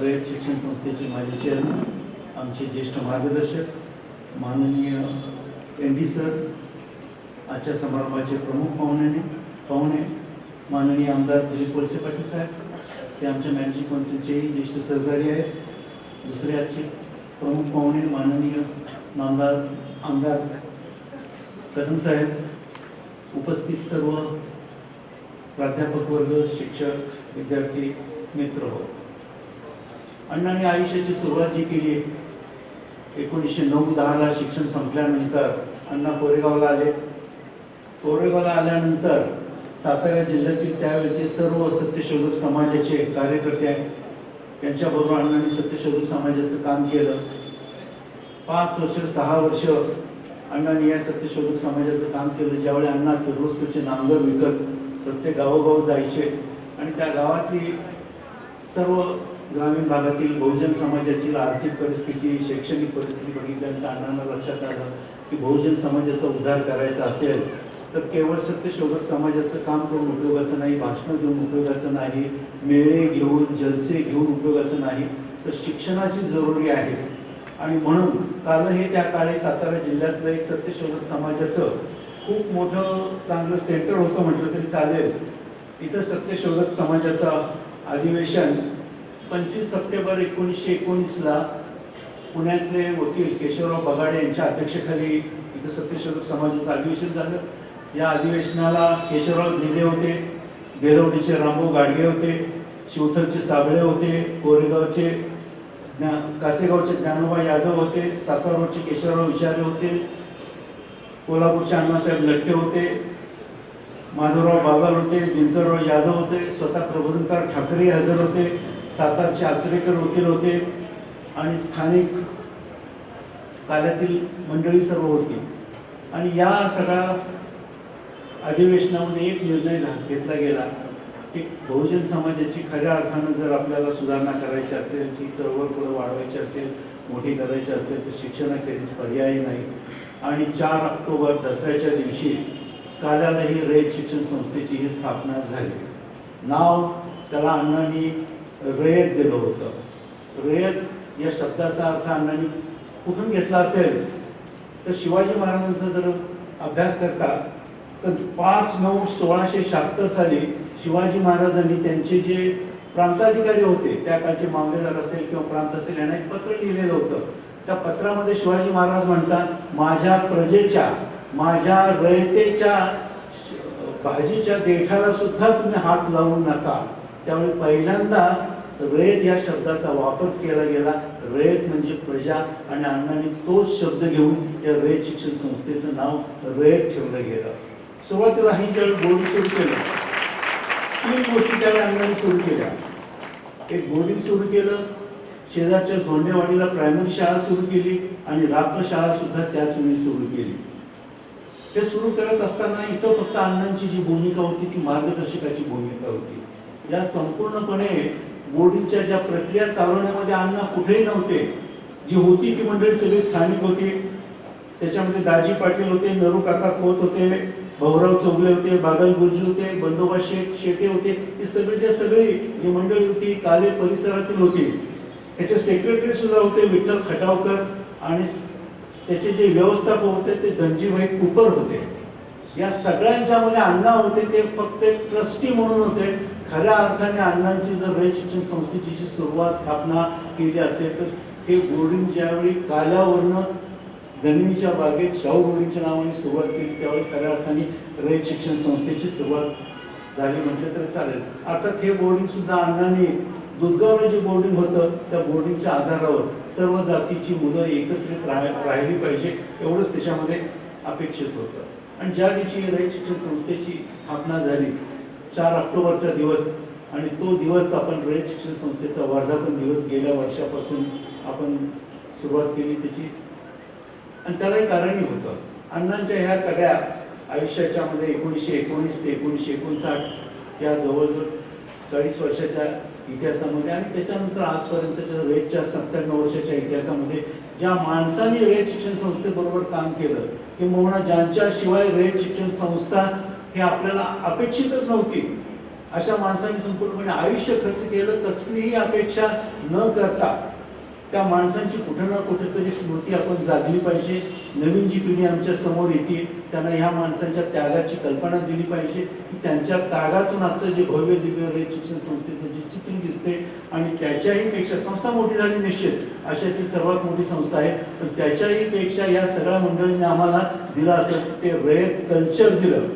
रयत शिक्षण संस्थेचे माजी चेअरमन आमचे ज्येष्ठ मार्गदर्शक माननीय एम डी सर आजच्या समारंभाचे प्रमुख पाहुणे पाहुणे माननीय आमदार दिलीप वळसे पाटील साहेब ते आमच्या मॅनेजिंग कौन्सिलचेही ज्येष्ठ सहकारी आहेत. दुसरे आजचे प्रमुख पाहुणे माननीय नामदार आमदार कदम साहेब उपस्थित सर्व प्राध्यापक वर्ग शिक्षक विद्यार्थी मित्र हो. अण्णांनी आयुष्याची सुरुवात जी केली एकोणीसशे नऊ दहाला शिक्षण संपल्यानंतर अण्णा कोरेगावला आले. कोरेगावला आल्यानंतर सातारा जिल्ह्यातील त्यावेळेचे सर्व सत्यशोधक समाजाचे कार्यकर्ते आहेत. त्यांच्याबरोबर अण्णांनी सत्यशोधक समाजाचं काम केलं. पाच वर्ष सहा वर्ष अण्णांनी या सत्यशोधक समाजाचं काम केलं. ज्यावेळी अण्णा किर्लोस्करचे नांगर विकत प्रत्येक गावोगाव जायचे आणि त्या गावातली सर्व ग्रामीण भागातील बहुजन समाजाची आर्थिक परिस्थिती शैक्षणिक परिस्थिती बघितल्यानंतर अण्णांना लक्षात आलं की बहुजन समाजाचा उद्धार करायचा असेल तर केवळ सत्यशोधक समाजाचं काम करून उपयोगाचं नाही भाषणं घेऊन उपयोगाचं नाही मेळे घेऊन जलसे घेऊन उपयोगाचं नाही तर शिक्षणाची जरुरी आहे. आणि म्हणून काल हे त्या काळी सातारा जिल्ह्यातलं एक सत्यशोधक समाजाचं खूप मोठं चांगलं सेंटर होतं म्हटलं तरी चालेल. इथं सत्यशोधक समाजाचा अधिवेशन पंचवीस सप्टेंबर एकोणीसशे एकोणीसला पुण्यातले वकील केशवराव बगाडे यांच्या अध्यक्षतेखाली इथं सत्यशोधक समाजाचं अधिवेशन झालं. या अधिवेशनाला केशवराव झेले होते बेरवडीचे रामभाऊ गाडगे होते शिवथरचे साबळे होते कोरेगावचे ज्ञा कासेगावचे ज्ञानोबा यादव होते साताराचे केशवराव विचारे होते कोल्हापूरचे अण्णासाहेब लट्टे होते माधवराव बागल होते दिनकरराव यादव होते स्वतः प्रबोधनकार ठाकरे हजर होते सातारचे आचरेकर वकील होते आणि स्थानिक कार्यातील मंडळी सर्व होती. आणि या सगळ्या अधिवेशनामध्ये एक निर्णय घेतला गेला की बहुजन समाजाची खऱ्या अर्थानं जर आपल्याला सुधारणा करायची असेल ती चळवळ पुढे वाढवायची असेल मोठी करायची असेल तर शिक्षणाखेरीज पर्याय नाही. आणि चार ऑक्टोबर दसऱ्याच्या दिवशी काल्याला ही शिक्षण संस्थेची ही स्थापना झाली. नाव त्याला अण्णांनी रयत दिलं होतं. रयत या शब्दाचा अर्थ अण्णांनी कुठून घेतला असेल? तर शिवाजी महाराजांचा जर अभ्यास करता तर पाच नऊ सोळाशे शहात्तर साली शिवाजी महाराजांनी त्यांचे जे प्रांताधिकारी होते त्या काळचे मामलेदार असेल किंवा प्रांत असेल यांना एक पत्र लिहिलेलं होतं. त्या पत्रामध्ये शिवाजी महाराज म्हणतात माझ्या प्रजेच्या माझ्या रयतेच्या भाजीच्या देठाला सुद्धा तुम्ही हात लावू नका. त्यामुळे पहिल्यांदा रयत या शब्दाचा वापर केला गेला. रयत म्हणजे प्रजा आणि अण्णांनी तोच शब्द घेऊन या रयत शिक्षण संस्थेचं नाव रयत ठेवलं गेलं. सुरुवातीला ही ज्यावेळी बोर्डिंग सुरू केलं तीन गोष्टी त्यावेळी अण्णांनी सुरू केल्या. एक बोर्डिंग सुरू केलं शेजारच्या धोंडेवाडीला प्रायमरी शाळा सुरू केली आणि रात्र शाळा सुद्धा त्याच वेळी सुरू केली. ते सुरू करत असताना इथं फक्त अण्णांची जी भूमिका होती ती मार्गदर्शकाची भूमिका होती. या संपूर्णपणे बोर्डिंगच्या ज्या प्रक्रिया चालवण्यामध्ये अण्णा कुठेही नव्हते जी होती ती मंडळी सगळी स्थानिक होती. त्याच्यामध्ये दाजी पाटील होते नरू काका खोत होते भाऊराव चौगले होते बागल गुरुजी होते बंदोबस्त शेख शेटे होते. हे सगळे जे सगळी जी मंडळी होती काले परिसरातील होती. त्याचे सेक्रेटरी सुद्धा होते विठ्ठल खटावकर आणि त्याचे जे व्यवस्थापक होते ते धनजीभाई कुपर होते. या सगळ्यांच्यामध्ये अण्णा होते ते फक्त ट्रस्टी म्हणून होते. खऱ्या अर्थाने अण्णांची जर रयत शिक्षण संस्थेची सुरुवात स्थापना केली असेल तर हे बोर्डिंग ज्यावेळी काल्यावरनं गनिमीच्या बागेत शाहू बोर्डिंगच्या नावाने सुरुवात केली त्यावेळी खऱ्या अर्थाने रयत शिक्षण संस्थेची सुरुवात झाली म्हटलं तर चालेल. अर्थात हे बोर्डिंग सुद्धा अण्णांनी दुधगावला जे बोर्डिंग होतं त्या बोर्डिंगच्या आधारावर सर्व जातीची मुलं एकत्रित राह- राहिली पाहिजे एवढंच त्याच्यामध्ये अपेक्षित होतं. आणि ज्या दिवशी रयत शिक्षण संस्थेची स्थापना झाली चार ऑक्टोबरचा दिवस आणि तो दिवस आपण रयत शिक्षण संस्थेचा वर्धापन दिवस गेल्या वर्षापासून आपण सुरुवात केली त्याची. आणि त्याला एक कारणही होतं. अण्णांच्या ह्या सगळ्या आयुष्याच्या मध्ये एकोणीसशे एकोणीस ते एकोणीसशे एकोणसाठ या जवळजवळ चाळीस वर्षाच्या इतिहासामध्ये आणि त्याच्यानंतर आजपर्यंतच्या रेटच्या सत्त्याण्णव वर्षाच्या इतिहासामध्ये ज्या माणसांनी रेट शिक्षण संस्थेबरोबर काम केलं किंवा ज्यांच्याशिवाय रेट शिक्षण संस्था हे आपल्याला अपेक्षितच नव्हती. अशा माणसाने संपूर्णपणे आयुष्य खर्च केलं कसलीही अपेक्षा न करता त्या माणसांची कुठं ना कुठेतरी स्मृती आपण जागली पाहिजे. नवीन जी पिढी आमच्यासमोर येते त्यांना ह्या माणसांच्या त्यागाची कल्पना दिली पाहिजे की त्यांच्या त्यागातून आजचं जे भव्य दिव्य रे शिक्षण संस्थेचं जे चित्र दिसते आणि त्याच्याही पेक्षा संस्था मोठी झाली निश्चित अशातील सर्वात मोठी संस्था आहे. पण त्याच्याही पेक्षा या सगळ्या मंडळींनी आम्हाला दिलं असेल ते रयत कल्चर दिलं.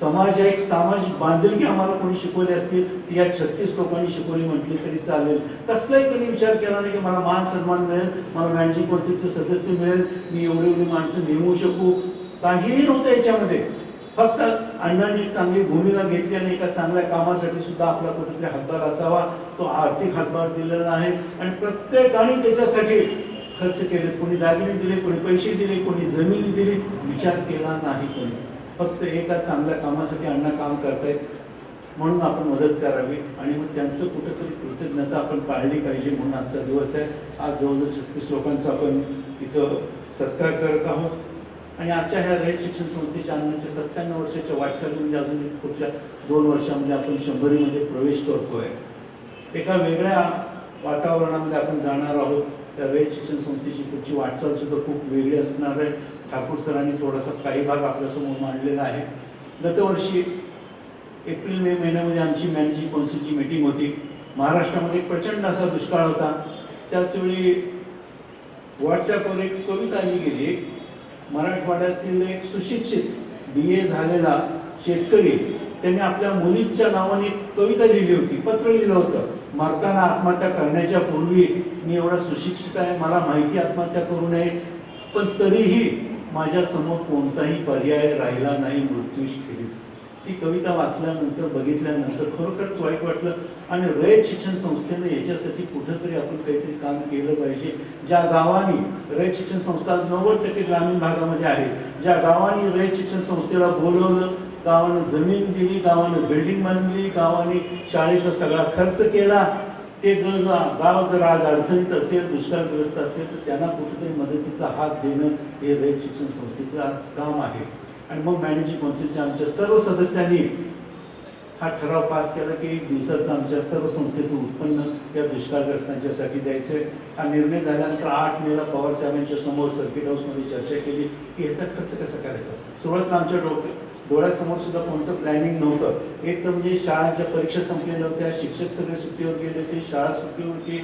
समाज एक सामाजिक बांधिलकी आम्हाला कोणी शिकवली असतील ती या छत्तीस लोकांनी शिकवली म्हटली तरी चालेल. कसलाही त्यांनी विचार केला नाही की मला मान सन्मान मिळेल मला मॅनेजिंग कौन्सिलचे सदस्य मिळेल मी एवढी एवढी माणसं नेमू शकू. काहीही नव्हतं याच्यामध्ये. फक्त अण्णांनी एक चांगली भूमिका घेतली आणि एका चांगल्या कामासाठी सुद्धा आपला कुठेतरी हातभार असावा. तो आर्थिक हातभार दिलेला आहे. आणि प्रत्येकाने त्याच्यासाठी खर्च केले. कोणी दागिने दिले कोणी पैसे दिले कोणी जमिनी दिली. विचार केला नाही कोणी. फक्त एका चांगल्या कामासाठी अण्णा काम करतायत. म्हणून आपण मदत करावी आणि मग त्यांचं कुठंतरी कृतज्ञता आपण पाळली पाहिजे म्हणून आजचा दिवस आहे. आज जवळजवळ छत्तीस लोकांचा आपण इथं सत्कार करत आहोत. आणि आजच्या ह्या रयत शिक्षण संस्थेच्या अण्णांच्या सत्त्याण्णव वर्षाच्या वाटचाली म्हणजे अजून पुढच्या दोन वर्षामध्ये आपण शंभरीमध्ये प्रवेश करतोय. एका वेगळ्या वातावरणामध्ये आपण जाणार आहोत. त्या रयत शिक्षण संस्थेची पुढची वाटचाल सुद्धा खूप वेगळी असणार आहे. ठाकूर सरांनी थोडासा काही भाग आपल्यासमोर मांडलेला आहे. गतवर्षी एप्रिल मे महिन्यामध्ये आमची मॅनेजिंग कौन्सिलची मीटिंग होती. महाराष्ट्रामध्ये प्रचंड असा दुष्काळ होता. त्याचवेळी व्हॉट्सॲपवर एक कविता आली गेली. मराठवाड्यातील एक सुशिक्षित बी ए झालेला शेतकरी त्यांनी आपल्या मुलीच्या नावाने एक कविता लिहिली होती. पत्र लिहिलं होतं. मरताना आत्महत्या करण्याच्या पूर्वी मी एवढा सुशिक्षित आहे. मला माहिती आत्महत्या करू नये. पण तरीही माझ्यासमोर कोणताही पर्याय राहिला नाही मृत्यूश खेरीस ती कविता वाचल्यानंतर बघितल्यानंतर खरोखरच वाईट वाटलं आणि रयत शिक्षण संस्थेनं याच्यासाठी कुठंतरी आपण काहीतरी काम केलं पाहिजे. ज्या गावांनी रयत शिक्षण संस्था आज नव्वद टक्के ग्रामीण भागामध्ये आहे ज्या गावांनी रयत शिक्षण संस्थेला बोलवलं गावानं जमीन दिली गावानं बिल्डिंग बांधली गावाने शाळेचा सगळा खर्च केला ते ग- गाव जर आज अडचणीत असेल दुष्काळग्रस्त असेल तर त्यांना कुठेतरी मदतीचा हात देणं हे रयत शिक्षण संस्थेचं आज काम आहे. आणि मग मॅनेजिंग कौन्सिलच्या आमच्या सर्व सदस्यांनी हा ठराव पास केला की एक दिवसाचं आमच्या सर्व संस्थेचं उत्पन्न या दुष्काळग्रस्तांच्यासाठी द्यायचं आहे. हा निर्णय झाल्यानंतर आठ मेला पवार साहेबांच्या समोर सर्किट हाऊसमध्ये चर्चा केली की याचा खर्च कसा करायचा? सुरुवातीला आमच्या डोक्यात डोळ्यासमोर सुद्धा कोणतं प्लॅनिंग नव्हतं. एक तर म्हणजे शाळांच्या परीक्षा संपलेल्या होत्या शिक्षक सगळे सुट्टीवर गेले होते शाळा सुट्टीवर होती.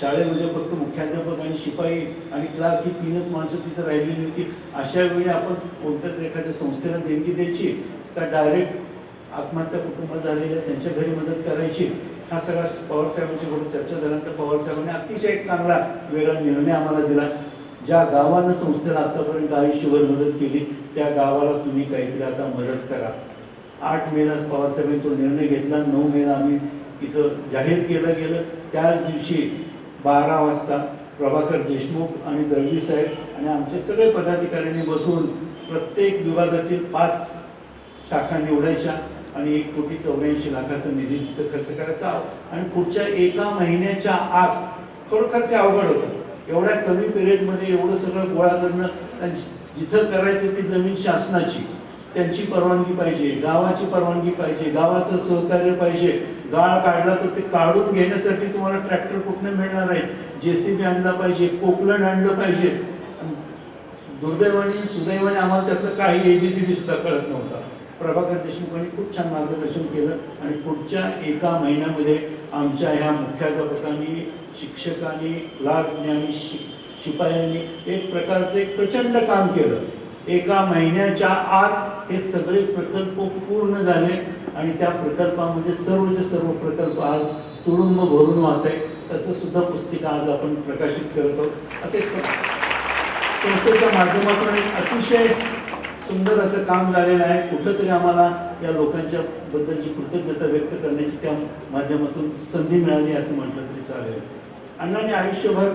शाळेमध्ये फक्त मुख्याध्यापक आणि शिपाई आणि क्लार्क ही तीनच माणसं तिथं राहिलेली होती. अशा वेळी आपण कोणत्या तरी एखाद्या संस्थेला देणगी द्यायची का डायरेक्ट आत्महत्या कुटुंबात झालेल्या त्यांच्या घरी मदत करायची? हा सगळा पवार चर्चा झाल्यानंतर पवार साहेबांनी अतिशय एक चांगला वेगळा निर्णय आम्हाला दिला. ज्या गावानं संस्थेला आतापर्यंत आयुष्यभर मदत केली त्या गावाला तुम्ही काहीतरी आता मदत करा. आठ मेला पवारसाहेबांनी तो निर्णय घेतला नऊ मेला आम्ही इथं जाहीर केलं गेलं. त्याच दिवशी बारा वाजता प्रभाकर देशमुख आणि दळवी साहेब आणि आमचे सगळे पदाधिकाऱ्यांनी बसून प्रत्येक विभागातील पाच शाखा निवडायच्या आणि एक कोटी चौऱ्याऐंशी लाखाचा निधी तिथं खर्च करायचा आणि पुढच्या एका महिन्याच्या आत खरोखरचे अवघड होतं. एवढ्या कमी पिरियडमध्ये एवढं सगळं गोळा करणं जिथं करायचं ती जमीन शासनाची. त्यांची परवानगी पाहिजे गावाची परवानगी पाहिजे गावाचं सहकार्य पाहिजे. गाळ काढला तर ते काढून घेण्यासाठी तुम्हाला ट्रॅक्टर कुठनं मिळणार आहे? जेसीबी आणला पाहिजे कोकलन आणलं पाहिजे. दुर्दैवाने सुदैवाने आम्हाला त्यातलं काही एबीसीडी सुद्धा कळत नव्हता. प्रभाकर देशमुखांनी खूप छान मार्गदर्शन केलं आणि पुढच्या एका महिन्यामध्ये आमच्या ह्या मुख्याध्यापकांनी शिक्षकांनी क्लार्कनी आणि शिक शिपायांनी एक प्रकारचं एक प्रचंड काम केलं. एका महिन्याच्या आत हे सगळे प्रकल्प पूर्ण झाले आणि त्या प्रकल्पामध्ये सर्वचे सर्व प्रकल्प आज तुडुंब भरून वाहत आहे त्याचं सुद्धा पुस्तिका आज आपण प्रकाशित करतो. असे संस्थेच्या माध्यमातून एक अतिशय सुंदर असं काम झालेलं आहे. कुठंतरी आम्हाला या लोकांच्या बद्दलची कृतज्ञता व्यक्त करण्याची त्या माध्यमातून संधी मिळाली असं म्हटलं तरी चालेल. अण्णांनी आयुष्यभर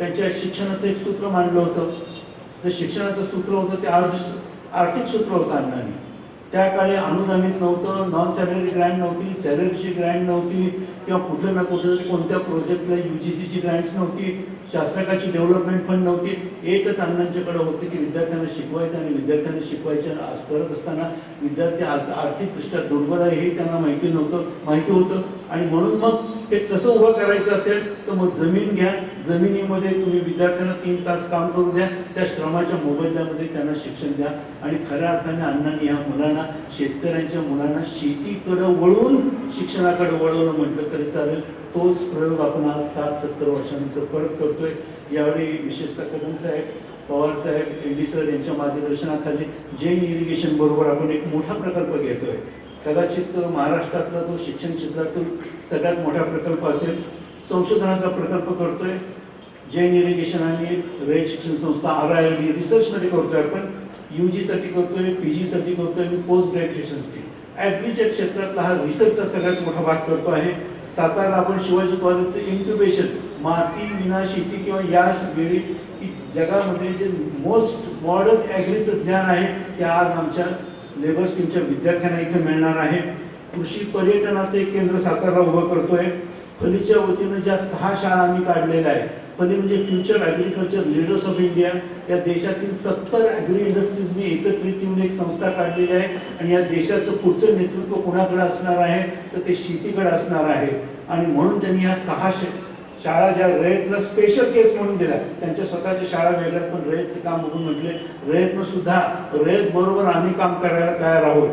त्यांच्या शिक्षणाचं एक सूत्र मांडलं होतं. ते शिक्षणाचं सूत्र होतं ते आर्थिक आर्थिक सूत्र होतं अण्णांनी त्या काळी अनुदानित नव्हतं नॉन सॅलरी ग्रँड नव्हती सॅलरीची ग्रँड नव्हती किंवा कुठं ना कुठं तरी कोणत्या प्रोजेक्टला यू जी सीची ग्रँट्स नव्हती शासकाची डेव्हलपमेंट फंड नव्हती. एकच अण्णांच्याकडे होतं की विद्यार्थ्यांना शिकवायचं आणि विद्यार्थ्यांना शिकवायच्या करत असताना विद्यार्थी आर्थिकदृष्ट्या दुर्बल आहे हे त्यांना माहिती नव्हतं माहिती होतं. आणि म्हणून मग ते कसं उभं करायचं असेल तर मग जमीन घ्या जमिनीमध्ये तुम्ही विद्यार्थ्यांना तीन तास काम करू द्या त्या श्रमाच्या मोबदल्यामध्ये त्यांना शिक्षण द्या. आणि खऱ्या अर्थाने अण्णांनी ह्या मुलांना शेतकऱ्यांच्या मुलांना शेतीकडे वळून शिक्षणाकडे वळवलं म्हटलं तरी चालेल. तोच प्रयोग आपण आज सात सत्तर वर्षानंतर परत करतोय. यावेळी विशेषतः कदम साहेब पवार साहेब एडी सर यांच्या मार्गदर्शनाखाली जैन इरिगेशन बरोबर आपण एक मोठा प्रकल्प घेतोय. कदाचित महाराष्ट्रातला तो शिक्षण क्षेत्रातील सगळ्यात मोठा प्रकल्प असेल. संशोधनाचा प्रकल्प करतोय. जैन इरिगेशन आणि रयत शिक्षण संस्था आर आय डी रिसर्चमध्ये करतोय आपण. यू साठी करतोय पी जीसाठी करतोय आणि पोस्ट ग्रॅज्युएशनसाठी ॲग्रीच्या क्षेत्रातला हा रिसर्चचा सगळ्यात मोठा भाग करतो आहे. सातारा आपण शिवाजी कॉलेजचं इन्क्युबेशन माती विना शेती किंवा या वेळी की जगामध्ये जे मोस्ट मॉडर्न ॲग्रीचं ज्ञान आहे ते आज आमच्या लेबर स्कीमच्या विद्यार्थ्यांना इथे मिळणार आहे. कृषी पर्यटनाचं एक केंद्र सातारा उभं करतोय. फलीच्या वतीनं ज्या सहा शाळा आम्ही काढलेल्या आहेत फली म्हणजे future agriculture leaders of India या देशातील सत्तर ॲग्री इंडस्ट्रीजनी एकत्रित येऊन एक संस्था काढलेली आहे आणि या देशाचं पुढचं नेतृत्व कोणाकडे असणार आहे? तर ते शेतीकडे असणार आहे. आणि म्हणून त्यांनी ह्या सहा शे- शाळा ज्या रयतला स्पेशल केस म्हणून दिल्या त्यांच्या स्वतःच्या शाळा वेगळ्या पण रयतचं काम म्हणून म्हटले रयतनं सुद्धा रयत बरोबर आम्ही काम करायला तयार आहोत.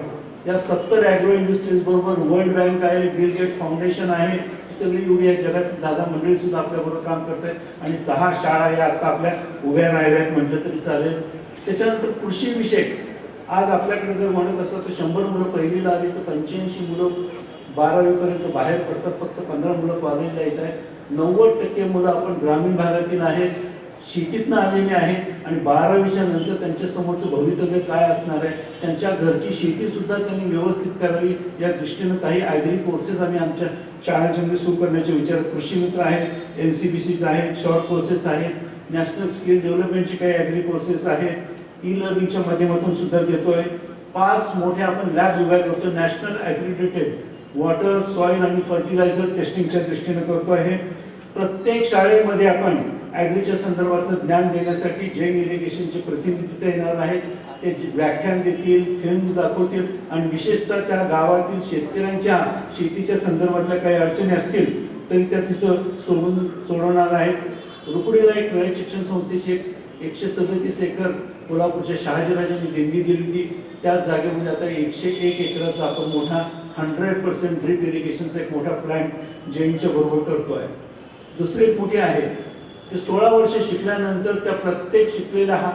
या सत्तर ॲग्रो इंडस्ट्रीज बरोबर वर्ल्ड बँक आहे बिल गेट फाउंडेशन आहे सगळी एवढी या जगात दादा मंडळी सुद्धा आपल्याबरोबर काम करत आहेत आणि सहा शाळा या आता आपल्या उभ्या राहिल्या आहेत म्हटलं तरी चालेल. त्याच्यानंतर कृषी विषयक. आज आपल्याकडे जर म्हणत असं तर शंभर मुलं पहिलीला आली तर पंच्याऐंशी मुलं बारावीपर्यंत बाहेर पडतात. फक्त पंधरा मुलं कॉलेजला येत आहेत. नव्वद टक्के मुलं आपण ग्रामीण भागातील आहेत. शेतीतनं आलेली आहेत आणि बारावीच्या नंतर त्यांच्या समोरचं भवितव्य काय असणार आहे? त्यांच्या घरची शेती सुद्धा त्यांनी व्यवस्थित करावी. या दृष्टीनं काही आयग्री कोर्सेस आम्ही आमच्या शाळांच्या मध्ये सुरू करण्याचे विचार कृषी मित्र आहेत एन सी बी सीज आहेत शॉर्ट कोर्सेस आहेत नॅशनल स्किल डेव्हलपमेंटचे काही ॲग्री कोर्सेस आहेत. ई लर्निंगच्या माध्यमातून सुद्धा देतोय. पाच मोठे आपण लॅब उभ्या करतो नॅशनल ॲग्रिडेटेड वॉटर सॉईल आणि फर्टिलायझर टेस्टिंगच्या दृष्टीनं करतो आहे प्रत्येक शाळेमध्ये आपण ॲग्रीच्या संदर्भातलं ज्ञान देण्यासाठी जैन इरिगेशनचे प्रतिनिधित्व येणार आहेत ते व्याख्यान देतील फिल्म्स दाखवतील आणि विशेषतः त्या गावातील शेतकऱ्यांच्या शेतीच्या संदर्भातल्या काही अडचणी असतील तरी त्या तिथं सोडून सोडवणार आहेत. रुकडीला एक रयत शिक्षण संस्थेची एक एकशे सदतीस एकर कोल्हापूरच्या शहाजीराजांनी देणगी दिली होती. त्याच जागेमध्ये आता एकशे एक एकराचा आपण मोठा हंड्रेड पर्सेंट ड्रीप इरिगेशनचा एक मोठा प्लॅन जैनच्या बरोबर करतो आहे दुसरी एक मोठी आहे की सोळा वर्ष शिकल्यानंतर त्या प्रत्येक शिकलेल्या हा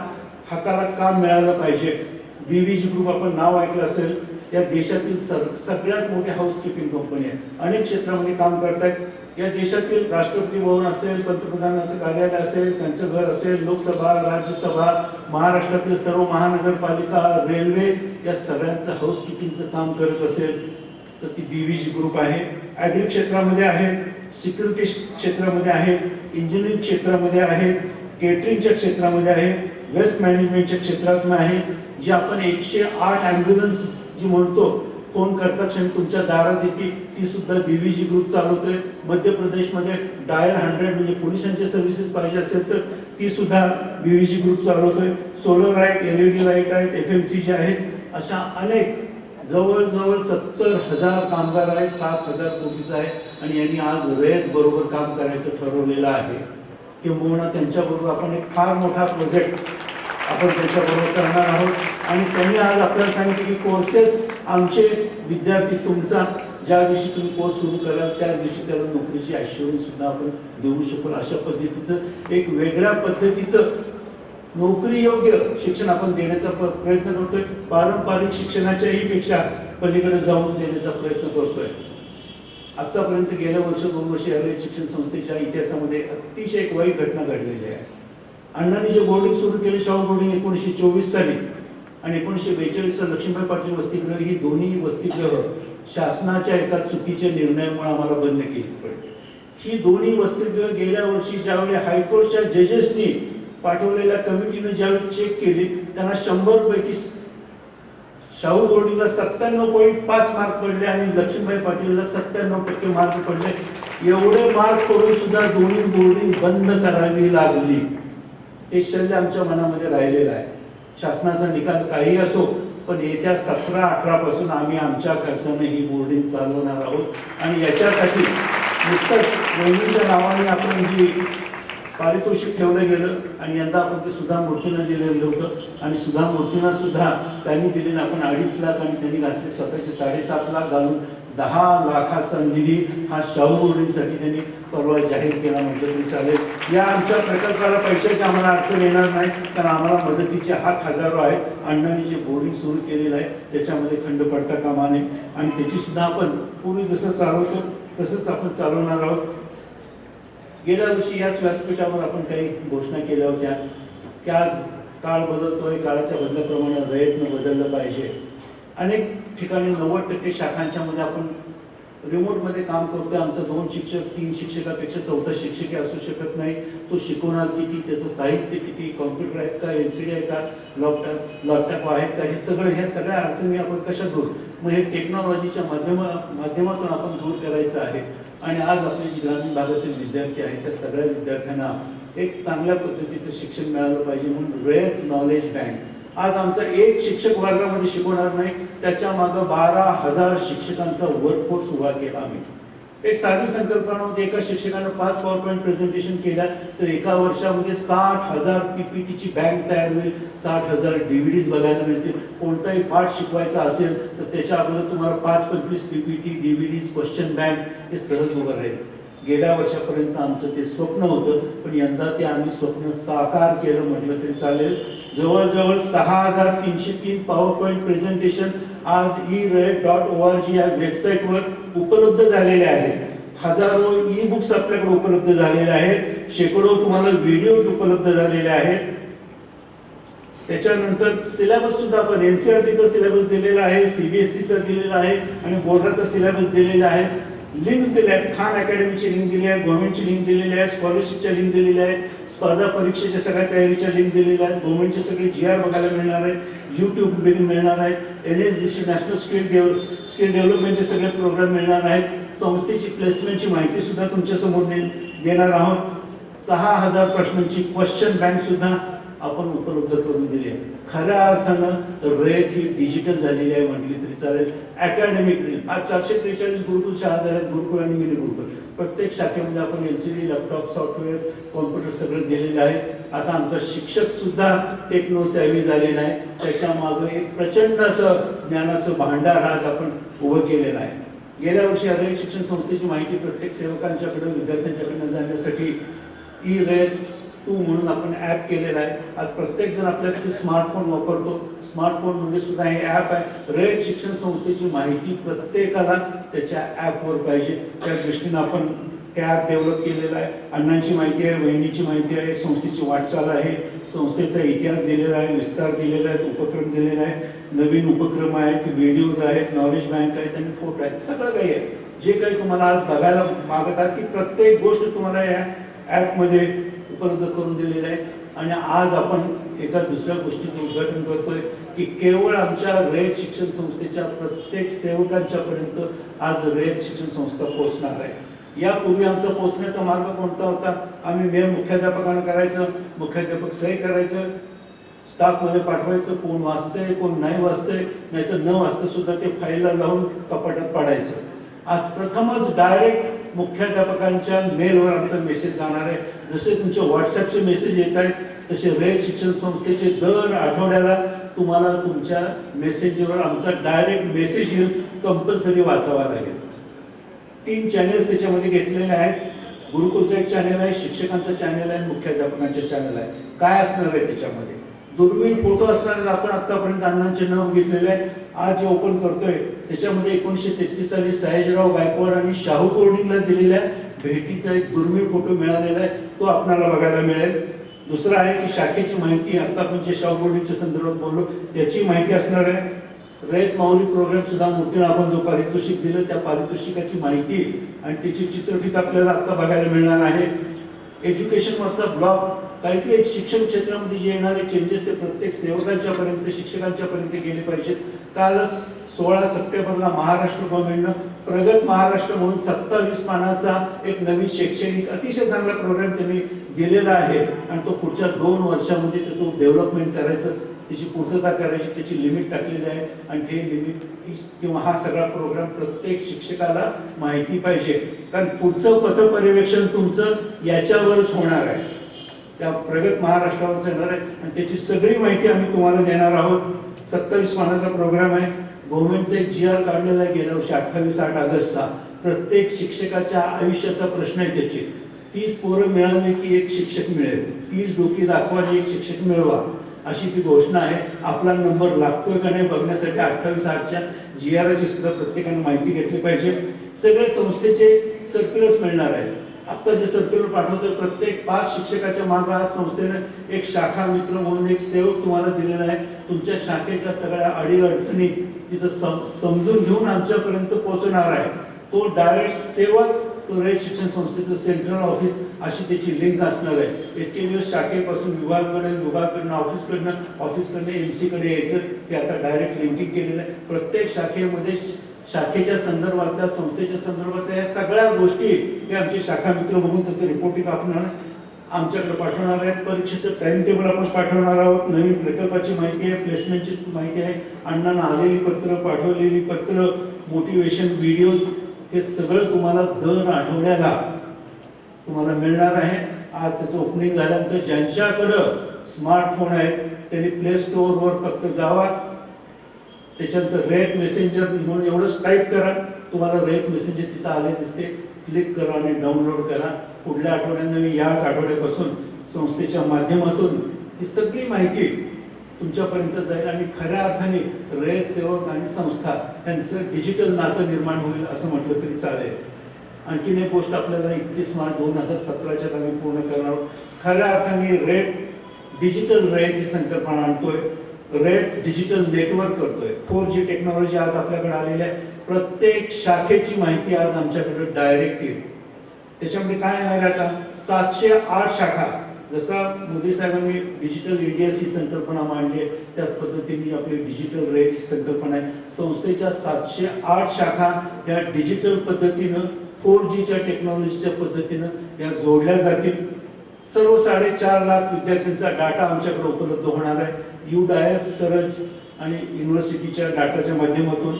हाताला काम मिळालं पाहिजे? बीव्हीजी ग्रुप आपण नाव ऐकलं असेल या देशातील सर सगळ्यात मोठी हाऊसकीपिंग कंपनी आहे. अनेक क्षेत्रामध्ये काम करतायत. या देशातील राष्ट्रपती भवन असेल पंतप्रधानाचं कार्यालय असेल त्यांचं घर असेल लोकसभा राज्यसभा महाराष्ट्रातील सर्व महानगरपालिका रेल्वे या सगळ्यांचं हाऊसकीपिंगचं काम करत असेल तर ती बीव्हीजी ग्रुप आहे. ॲग्री क्षेत्रामध्ये आहे. सिक्युरिटी क्षेत्रामध्ये आहे इंजिनिअरिंग क्षेत्रामध्ये आहे केटरिंगच्या क्षेत्रामध्ये आहे वेस्ट मॅनेजमेंटच्या क्षेत्रात आहे जे आपण एकशे आठ ॲम्ब्युलन्स जी म्हणतो फोन करता क्षणी तुमच्या दारात येते ती सुद्धा बीव्हीजी ग्रुप चालवतोय. मध्य प्रदेशमध्ये डायल हंड्रेड म्हणजे पोलिसांचे सर्व्हिसेस पाहिजे असेल तर ती सुद्धा BVG group चालवतोय. Solar light L E D light आहेत एफ एम सी जे आहेत अशा अनेक जवळजवळ सत्तर हजार कामगार आहेत सात हजार पोलीस आहे आणि यांनी आज रयत बरोबर काम करायचं ठरवलेलं आहे. किंबहुना त्यांच्याबरोबर आपण एक फार मोठा प्रोजेक्ट आपण त्याच्याबरोबर करणार आहोत. आणि त्यांनी आज आपल्याला सांगितलं की कोर्सेस आमचे विद्यार्थी तुमचा ज्या दिवशी तुम्ही कोर्स सुरू कराल त्या दिवशी त्याला नोकरीची ॲश्युरन्स सुद्धा आपण देऊ शकू. अशा पद्धतीचं एक वेगळ्या पद्धतीचं नोकरी योग्य शिक्षण आपण देण्याचा प्रयत्न करतोय. पारंपरिक शिक्षणाच्याही पेक्षा पलीकडे जाऊन देण्याचा प्रयत्न करतोय. आतापर्यंत गेल्या वर्ष दोन वर्ष या शिक्षण संस्थेच्या इतिहासामध्ये अतिशय एक वाईट घटना घडलेली आहे. अण्णांनी जे बोर्डिंग सुरू केले शाहू बोर्डिंग एकोणीसशे चोवीस साली आणि एकोणीसशे बेचाळीस साली लक्ष्मीबाई पाटील वसतिगृह ही दोन्ही वसतिगृह शासनाच्या एका चुकीच्या निर्णयामुळे आम्हाला बंद केली पडली. ही दोन्ही वसतिगृह गेल्या वर्षी ज्यावेळी हायकोर्टच्या जजेसनी पाठवलेल्या कमिटीने ज्यावेळी चेक केली त्यांना शंभर पैकी शाहू बोर्डिंगला सत्त्याण्णव पॉईंट पाच मार्क पडले आणि लक्ष्मीबाई पाटीलला सत्त्याण्णव टक्के मार्क पडले. एवढे मार्क करून सुद्धा दोन्ही बोर्डिंग बंद करावी लागली. हे शल्य आमच्या मनामध्ये राहिलेलं आहे. शासनाचा निकाल काही असो पण येत्या सतरा अठरा पासून आम्ही आमच्या खर्चाने ही बोर्डिंग चालवणार आहोत. आणि याच्यासाठी नुकतंच वहिनीच्या नावाने आपण जी पारितोषिक ठेवलं गेलं आणि यंदा आपण ते सुधा मूर्तींना दिलेलं होतं. आणि सुधा मूर्तींना सुद्धा त्यांनी दिलेलं आपण अडीच लाख आणि त्यांनी घातले स्वतःचे साडेसात लाख घालून दहा लाखाचा निधी हा शाहू बोर्डिंगसाठी त्यांनी परवा जाहीर केला. म्हणजे तरी चालेल. या आमच्या प्रकल्पाला पैशाची आम्हाला अडचण येणार नाही कारण आम्हाला मदतीचे हात हजारो आहेत. अण्णांनी जे बोर्डिंग सुरू केलेलं आहे त्याच्यामध्ये खंड पडता कामा नये. आणि त्याची सुद्धा आपण पूर्वी जसं चालवतो तसंच आपण चालवणार आहोत. गेल्या वर्षी याच व्यासपीठावर आपण काही घोषणा केल्या होत्या की आज काळ बदलतोय काळाच्या बदलाप्रमाणे रयतनं बदललं पाहिजे. अनेक ठिकाणी नव्वद टक्के शाखांच्या मध्ये आपण रिमोटमध्ये काम करतोय आमचं दोन शिक्षक तीन शिक्षकापेक्षा चौथा शिक्षकही असू शकत नाही. तो शिकवणार किती त्याचं साहित्य किती कॉम्प्युटर आहेत का एल सी डी आहे का लॅपटॉप लॅपटॉप आहेत का हे सगळं ह्या सगळ्या अडचणी आपण कशा दूर? मग हे टेक्नॉलॉजीच्या माध्यमा माध्यमातून आपण दूर करायचं आहे. आणि आज आपले जे ग्रामीण भागातील विद्यार्थी आहेत त्या सगळ्या विद्यार्थ्यांना एक चांगल्या पद्धतीचं शिक्षण मिळालं पाहिजे म्हणून रेअर नॉलेज बँक आज आमचा एक शिक्षक वर्गामध्ये शिकवणार नाही त्याच्या मागं बारा हजार शिक्षकांचा वर्कफोर्स उभा केला आम्ही. एक साधी संकल्पना होती एका शिक्षकानं पाच पॉवर पॉईंट प्रेझेंटेशन केल्या तर एका वर्षामध्ये साठ हजार पीपीटीची बँक तयार होईल साठ हजार डीव्हीडीज बघायला मिळतील. कोणताही पाठ शिकवायचा असेल तर त्याच्या अगोदर तुम्हाला पाच पंचवीस पीपीटी डीव्हीडीज क्वेश्चन बँक हे सहज उभं राहील. गेल्या वर्षापर्यंत आमचं ते स्वप्न होतं पण यंदा ते आम्ही स्वप्न साकार केलं म्हटलं तरी चालेल. जवळजवळ सहा हजार तीनशे तीन पॉवर पॉईंट प्रेझेंटेशन आज E red dot O R G या वेबसाईटवर उपलब्ध झालेले आहेत. हजारो ई बुक्स आपल्याकडे उपलब्ध झालेले आहेत. शेकडो तुम्हाला व्हिडिओज उपलब्ध झालेले आहेत. त्याच्यानंतर सिलेबस सुद्धा आपण एनसीआरटीचा सिलेबस दिलेला आहे सीबीएसईचा दिलेला आहे आणि बोर्डाचा सिलेबस दिलेला आहे. लिंक्स दिल्या आहेत. खान अकॅडमीची लिंक दिली आहे गव्हर्नमेंटची लिंक दिलेली आहे स्कॉलरशिपच्या लिंक दिलेल्या आहेत. स्पर्धा परीक्षेच्या सगळ्या तयारीच्या लिंक दिलेल्या आहेत. गव्हर्नमेंटचे सगळे जी आर बघायला मिळणार आहेत. यूट्यूब बिल मिळणार आहेत. N S D C national skill devel skill डेव्हलपमेंटचे सगळे प्रोग्राम मिळणार आहेत. संस्थेची प्लेसमेंटची माहिती सुद्धा तुमच्यासमोर देणार आहोत. सहा हजार प्रश्नांची क्वेश्चन बँक सुद्धा आपण उपलब्ध करून दिली आहे. खऱ्या अर्थानं रयत ही डिजिटल झालेली आहे म्हटली तरी चालेल. अकॅडमिक आज चारशे त्रेचाळीस गुरुकुल शाळा झाल्यात गुरुकुल आणि मिनी गुरुकुल. प्रत्येक शाखेमध्ये आपण L C D laptop software computer सगळं दिलेलं आहे. आता आमचा शिक्षक सुद्धा टेक्नो सॅव्ही झालेला आहे. त्याच्यामागे एक प्रचंड असं ज्ञानाचं भांडार आज आपण उभं केलेलं आहे. गेल्या वर्षी अग्रय शिक्षण संस्थेची माहिती प्रत्येक सेवकांच्याकडे विद्यार्थ्यांच्याकडे जाण्यासाठी ई रयत टू म्हणून आपण ॲप केलेला आहे. आज प्रत्येकजण आपल्याकडे स्मार्टफोन वापरतो. स्मार्टफोनमध्ये सुद्धा हे ॲप आहे. रेड शिक्षण संस्थेची माहिती प्रत्येकाला त्याच्या ॲपवर पाहिजे. त्या दृष्टीनं आपण ॲप डेव्हलप केलेला आहे. अण्णांची माहिती आहे वहिनीची माहिती आहे संस्थेची वाटचाल आहे. संस्थेचा इतिहास दिलेला आहे विस्तार दिलेला आहे उपक्रम दिलेला आहे. नवीन उपक्रम आहेत व्हिडिओज आहेत नॉलेज बँक आहेत आणि फोटो आहेत. सगळं काही आहे. जे काही तुम्हाला आज बघायला मागतात की प्रत्येक गोष्ट तुम्हाला या ॲपमध्ये उपलब्ध करून दिलेलं आहे. आणि आज आपण एका दुसऱ्या गोष्टीचं उद्घाटन करतोय की केवळ आमच्या रयत शिक्षण संस्थेच्या प्रत्येक सेवकांच्या पर्यंत आज रयत शिक्षण संस्था पोहोचणार आहे. यापूर्वी आमचा पोहोचण्याचा मार्ग कोणता होता? आम्ही मेल मुख्याध्यापकांना करायचं मुख्याध्यापक सही करायचं स्टाफमध्ये पाठवायचं कोण वाचतंय कोण नाही वाचतंय नाहीतर न वाचता सुद्धा ते फाईलला लावून कपाटात पाडायचं. आज प्रथमच डायरेक्ट मुख्याध्यापकांच्या मेलवर आमचा मेसेज जाणार आहे. जसे तुमचे व्हॉट्सअपचे मेसेज येत आहेत तसे रयत शिक्षण संस्थेचे दर आठवड्याला तुम्हाला तुमच्या मेसेजवर आमचा डायरेक्ट मेसेज येऊन कंपल्सरी वाचावा लागेल. तीन चॅनेल्स त्याच्यामध्ये घेतलेले आहेत. गुरुकुलचं एक चॅनल आहे शिक्षकांचं चॅनल आहे मुख्याध्यापकांचे चॅनल आहे. काय असणार आहे त्याच्यामध्ये? दुर्मिळ फोटो असणार आपण आतापर्यंत अण्णांचे नाव घेतलेले आहे आज जे ओपन करतोय त्याच्यामध्ये एकोणीसशे तेहतीस साली सयाजीराव गायकवाड आणि शाहू कोर्डिंगला दिलेल्या भेटीचा एक दुर्मिळ फोटो मिळालेला आहे. तो आपणाला बघायला मिळेल. दुसरं आहे की शाखेची माहिती आता आपण जे शाहू कोर्डिंगच्या संदर्भात बोललो त्याची माहिती असणार आहे. रयत माऊली प्रोग्राम सुद्धा मूर्तीला आपण जो पारितोषिक दिलं त्या पारितोषिकाची माहिती आणि त्याची चित्रफित आपल्याला आता बघायला मिळणार आहे. एज्युकेशनवरचा ब्लॉग काहीतरी एक शिक्षण क्षेत्रामध्ये जे येणारे चेंजेस ते प्रत्येक सेवकांच्या पर्यंत शिक्षकांच्या पर्यंत गेले पाहिजेत. कालच सोळा सप्टेंबरला महाराष्ट्र गव्हर्नमेंटनं प्रगत महाराष्ट्र म्हणून सत्तावीस पानाचा एक नवीन शैक्षणिक अतिशय चांगला प्रोग्राम त्यांनी दिलेला आहे. आणि तो पुढच्या दोन वर्षामध्ये त्याचं डेव्हलपमेंट करायचं त्याची पूर्तता करायची त्याची लिमिट टाकलेली आहे. आणि ते लिमिट किंवा हा सगळा प्रोग्राम प्रत्येक शिक्षकाला माहिती पाहिजे. कारण पुढचं पथपर्यवेक्षण तुमचं याच्यावरच होणार आहे. त्या प्रगत महाराष्ट्रावर येणार आहे. आणि त्याची सगळी माहिती आम्ही तुम्हाला देणार आहोत. सत्तावीस पानाचा प्रोग्राम आहे. गव्हर्नमेंटचा एक जी आर काढलेला आहे. गेल्या वर्षी अठ्ठावीस आठ ऑगस्टचा. प्रत्येक शिक्षकाच्या आयुष्याचा प्रश्न आहे त्याची. तीस पोरं मिळाली की एक शिक्षक मिळेल. तीस डोकी दाखवा एक शिक्षक मिळवा. अशी ती घोषणा आहे. आपला नंबर लागतोय का नाही बघण्यासाठी अठ्ठावीस आठच्या जी आरची सुद्धा प्रत्येकाने माहिती घेतली पाहिजे. सगळ्या संस्थेचे सर्क्युलर्स मिळणार आहे आत्ता जे सर्क्युलर पाठवतोय प्रत्येक पाच शिक्षकाच्या मार्गात संस्थेने एक शाखा मित्र म्हणून एक सेवक तुम्हाला दिलेला आहे. तुमच्या शाखेच्या सगळ्या अडीअडचणी तिथं सम- समजून घेऊन आमच्यापर्यंत पोहोचणार आहे. तो डायरेक्ट सेवक तो रयत शिक्षण संस्थेचं सेंट्रल ऑफिस अशी त्याची लिंक असणार आहे. इतके दिवस शाखेपासून विभागकडे विभागकडनं ऑफिसकडनं ऑफिसकडनं एमकडे यायचं ते आता डायरेक्ट लिंकिंग केलेलं आहे. प्रत्येक शाखेमध्ये शाखेच्या संदर्भातल्या संस्थेच्या संदर्भातल्या या सगळ्या गोष्टी हे आमचे शाखा मित्र म्हणून त्याचं रिपोर्टिंग आपण आमच्याकडे पाठवणार आहेत. परीक्षेचं टाइम टेबल आपण पाठवणार आहोत. नवीन प्रकल्पाची माहिती आहे प्लेसमेंटची माहिती आहे. अण्णांना आलेली पत्र पाठवलेली पत्र मोटिवेशन व्हिडिओज हे सगळं तुम्हाला दर आठवड्याला तुम्हाला मिळणार आहे. आज त्याचं ओपनिंग झाल्यानंतर ज्यांच्याकडं स्मार्टफोन आहेत त्यांनी प्ले स्टोअरवर फक्त जावा. त्याच्यानंतर रेट मेसेंजर म्हणून एवढंच टाईप करा. तुम्हाला रेट मेसेंजर तिथं आले दिसते क्लिक करा आणि डाउनलोड करा. पुढल्या आठवड्यानं मी याच आठवड्यापासून संस्थेच्या माध्यमातून ही सगळी माहिती तुमच्यापर्यंत जाईल आणि खऱ्या अर्थाने रयत सेवक आणि संस्था यांचं डिजिटल नातं निर्माण होईल असं म्हटलं तरी चालेल. आणखीन एक गोष्ट आपल्याला एकतीस मार्च दोन हजार सतराच्यात आम्ही पूर्ण करणार आहोत. खऱ्या अर्थाने रेट डिजिटल रेची संकल्पना आणतोय. रेट डिजिटल नेटवर्क करतोय. फोर जी टेक्नॉलॉजी आज आपल्याकडे आलेली आहे. प्रत्येक शाखेची माहिती आज आमच्याकडे डायरेक्ट येईल. त्याच्यामध्ये काय येणार आता सातशे आठ शाखा. जसा मोदी साहेबांनी डिजिटल इंडियाची संकल्पना मांडली आहे त्याच पद्धतीने आपली डिजिटल रेट ही संकल्पना आहे. संस्थेच्या सातशे आठ शाखा या डिजिटल पद्धतीनं फोर जीच्या टेक्नॉलॉजीच्या पद्धतीनं या जोडल्या जातील. सर्व साडेचार लाख विद्यार्थ्यांचा डाटा आमच्याकडे उपलब्ध होणार आहे. यू डायस सरज आणि युनिव्हर्सिटीच्या डाटाच्या माध्यमातून.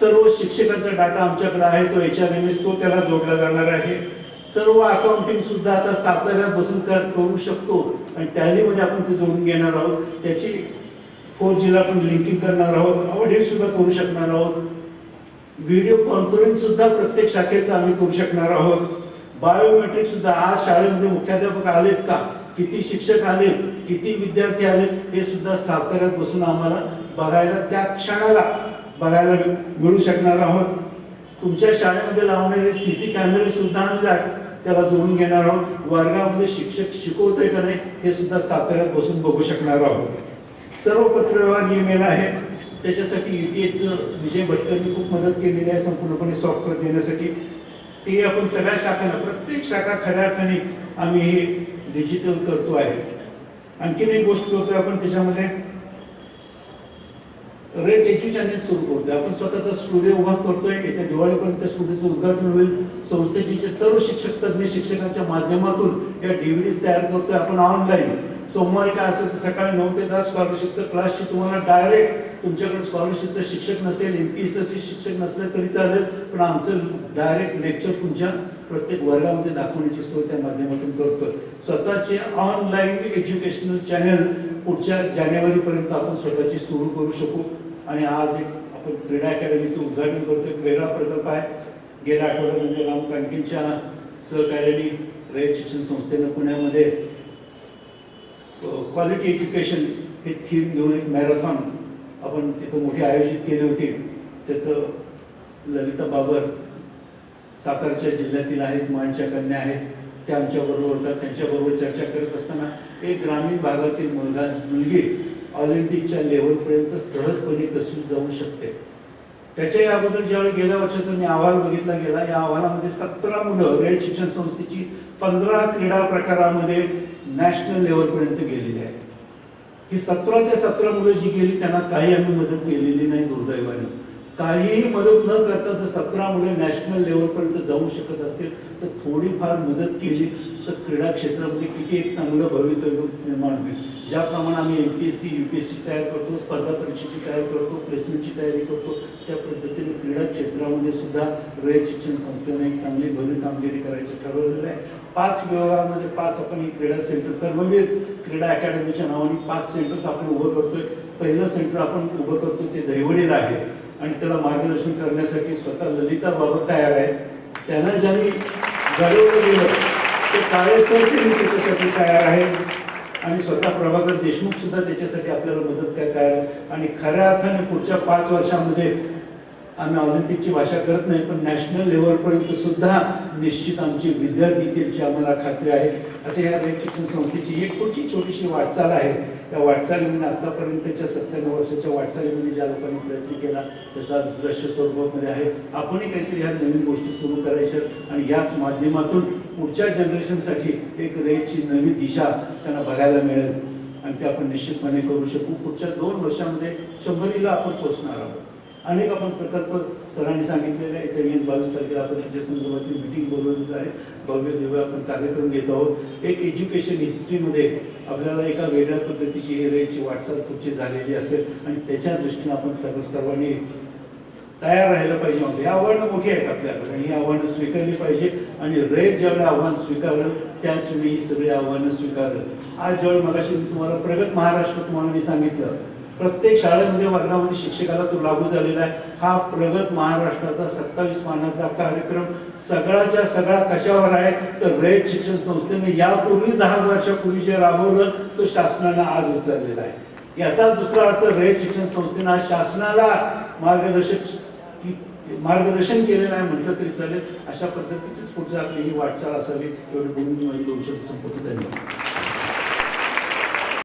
सर्व शिक्षकांचा डाटा आमच्याकडे आहे तो एच आर एम एस तो त्याला जोडला जाणार आहे. सर्व अकाउंटिंग सुद्धा आता साताऱ्यात बसून करू शकतो. आणि टॅलीमध्ये आपण ते जोडून घेणार आहोत. त्याची फोर जीला आपण लिंकिंग करणार आहोत. ऑडिट सुद्धा करू शकणार आहोत. व्हिडिओ कॉन्फरन्स सुद्धा प्रत्येक शाखेचा आम्ही करू शकणार आहोत. बायोमेट्रिक सुद्धा आज शाळेमध्ये मुख्याध्यापक आलेत का? किती शिक्षक आले किती विद्यार्थी आले हे सुद्धा साताऱ्यात बसून आम्हाला बघायला त्या क्षणाला बघायला मिळू शकणार आहोत. तुमच्या शाळेमध्ये लावणारे सी कॅमेरे सुद्धा आम्ही त्याला जोडून घेणार आहोत. वर्गामध्ये शिक्षक शिकवतोय का नाही हे सुद्धा साताऱ्यात बसून बघू शकणार आहोत. सर्व पत्रव्यवहार ईमेल आहे त्याच्यासाठी युटीएचं विजय भटकरनी खूप मदत केलेली आहे संपूर्णपणे सॉफ्टवेअर देण्यासाठी. ते आपण सगळ्या शाखांना प्रत्येक शाखा खऱ्या अर्थाने आम्ही हे डिजिटल करतो आहे. आणखीन एक गोष्ट करतोय आपण त्याच्यामध्ये. रेट एज्यू चॅनेल सुरू करतोय. आपण स्वतःचा स्टुडिओ उभा करतोय. येत्या दिवाळीपर्यंत स्टुडिओचं उद्घाटन होईल. संस्थे तज्ज्ञ शिक्षकांच्या माध्यमातून या डीव्हीडीज तयार करतोय आपण ऑनलाईन सोमवारी काय असेल तर सकाळी नऊ ते दहा स्कॉलरशिपचं क्लासची तुम्हाला डायरेक्ट तुमच्याकडे स्कॉलरशिपचं शिक्षक नसेल एम पी शिक्षक नसले तरी चालेल पण आमचं डायरेक्ट लेक्चर तुमच्या प्रत्येक वर्गामध्ये दाखवण्याची सोय त्या माध्यमातून करतोय. स्वतःचे ऑनलाईन एज्युकेशनल चॅनल पुढच्या जानेवारीपर्यंत आपण स्वतःची सुरू करू शकू. आणि आज एक आपण क्रीडा अकॅडमीचं उद्घाटन करतो एक वेगळा प्रकल्प आहे. गेल्या आठवड्यामध्ये राम कांडकींच्या सहकार्याने रयत शिक्षण संस्थेनं पुण्यामध्ये क्वालिटी एज्युकेशन हे थीम घेऊन एक मॅरेथॉन आपण तिथं मोठी आयोजित केली होती. त्याचं ललिता बाबर सातारच्या जिल्ह्यातील आहेत मांच्या कन्या आहेत त्या आमच्याबरोबर होतात. त्यांच्याबरोबर चर्चा करत असताना एक ग्रामीण भागातील मुलगा मुलगी ऑलिम्पिकच्या लेवलपर्यंत सहजपणे कशी जाऊ शकते. त्याच्या अगोदर ज्यावेळी गेल्या वर्षाचा मी अहवाल बघितला गेला या अहवालामध्ये सतरा मुलं रेड शिक्षण संस्थेची पंधरा क्रीडा प्रकारामध्ये नॅशनल लेवलपर्यंत गेलेली आहे ही सतराच्या सतरा मुलं जी गेली त्यांना काही आम्ही मदत केलेली नाही दुर्दैवाने. काहीही मदत न करता जर सतरा मुले नॅशनल लेवलपर्यंत जाऊ शकत असतील तर थोडीफार मदत केली तर क्रीडा क्षेत्रामध्ये किती एक चांगलं भवितव्य निर्माण होईल. ज्याप्रमाणे आम्ही M P S C U P S C तयार करतो स्पर्धा परीक्षेची तयारी करतो प्लेसमेंटची तयारी करतो त्या पद्धतीने क्रीडा क्षेत्रामध्ये सुद्धा रयत शिक्षण संस्थेने एक चांगली भरीव कामगिरी करायची ठरवलेलं आहे. पाच विभागामध्ये पाच आपण ही क्रीडा सेंटर कर्मवीर क्रीडा अकॅडमीच्या नावाने पाच सेंटर्स आपण उभं करतोय. पहिलं सेंटर आपण उभं करतो ते दहिवडीला आहे. आणि त्याला मार्गदर्शन करण्यासाठी स्वतः ललिता बाबा तयार आहे त्यांना ज्यांनी घडवलं गेलं ते काळेसर त्याच्यासाठी तयार आहे आणि स्वतः प्रभाकर देशमुख सुद्धा त्याच्यासाठी आपल्याला मदत करत आहे आणि खऱ्या अर्थाने पुढच्या पाच वर्षामध्ये आम्ही ऑलिम्पिकची भाषा करत नाही पण नॅशनल लेवलपर्यंत सुद्धा निश्चित आमची विद्यार्थी त्यांची आम्हाला खात्री आहे. असे या रयत शिक्षण संस्थेची एक छोटी छोटीशी वाटचाल आहे. त्या वाटचालीमध्ये आतापर्यंतच्या सत्त्याण्णव वर्षाच्या वाटचालीमध्ये ज्या लोकांनी प्रयत्न केला त्याचा दृश्य स्वरूपामध्ये आहे. आपणही काहीतरी ह्या नवीन गोष्टी सुरू करायच्या आणि याच माध्यमातून पुढच्या जनरेशनसाठी एक रेची नवी दिशा त्यांना बघायला मिळेल. आणि ते आपण निश्चितपणे करू शकू. पुढच्या दोन वर्षामध्ये शंभरीला आपण पोचणार आहोत. अनेक आपण प्रकल्प सरांनी सांगितलेले आहे येत्या वीस बावीस तारखेला आपण त्याच्या संदर्भातली मिटिंग बोलवलेली आहे. भव्य दिव्य आपण कार्यक्रम घेत आहोत. एक एज्युकेशन हिस्ट्रीमध्ये आपल्याला एका वेगळ्या पद्धतीची हे रेची वाटचाल पुढची झालेली असेल. आणि त्याच्या दृष्टीने आपण सर्व सर्वांनी तयार राहिलं पाहिजे. म्हणजे आव्हानं मोठी आहेत आपल्याकडे. आणि ही आव्हानं स्वीकारली पाहिजे. आणि रयत ज्यावेळी आव्हान स्वीकारलं त्याच वेळी सगळी आव्हानं स्वीकारलं. आज ज्यावेळी मगाशी तुम्हाला प्रगत महाराष्ट्र तुम्हाला मी सांगितलं प्रत्येक शाळेमध्ये वर्गामध्ये शिक्षकाला तो लागू झालेला आहे. हा प्रगत महाराष्ट्राचा सत्तावीस पानाचा कार्यक्रम सगळ्याच्या सगळा कशावर आहे तर रयत शिक्षण संस्थेने यापूर्वी दहा वर्षापूर्वी जे राबवलं तो शासनानं आज उचललेला आहे. याचा दुसरा अर्थ रयत शिक्षण संस्थेनं आज शासनाला मार्गदर्शक मार्गदर्शन केलेलं आहे म्हटलं तरी चालेल. अशा पद्धतीचीच पुढचं आपली ही वाटचाल असावी एवढी बोलून मी दोन शब्द धन्यवाद.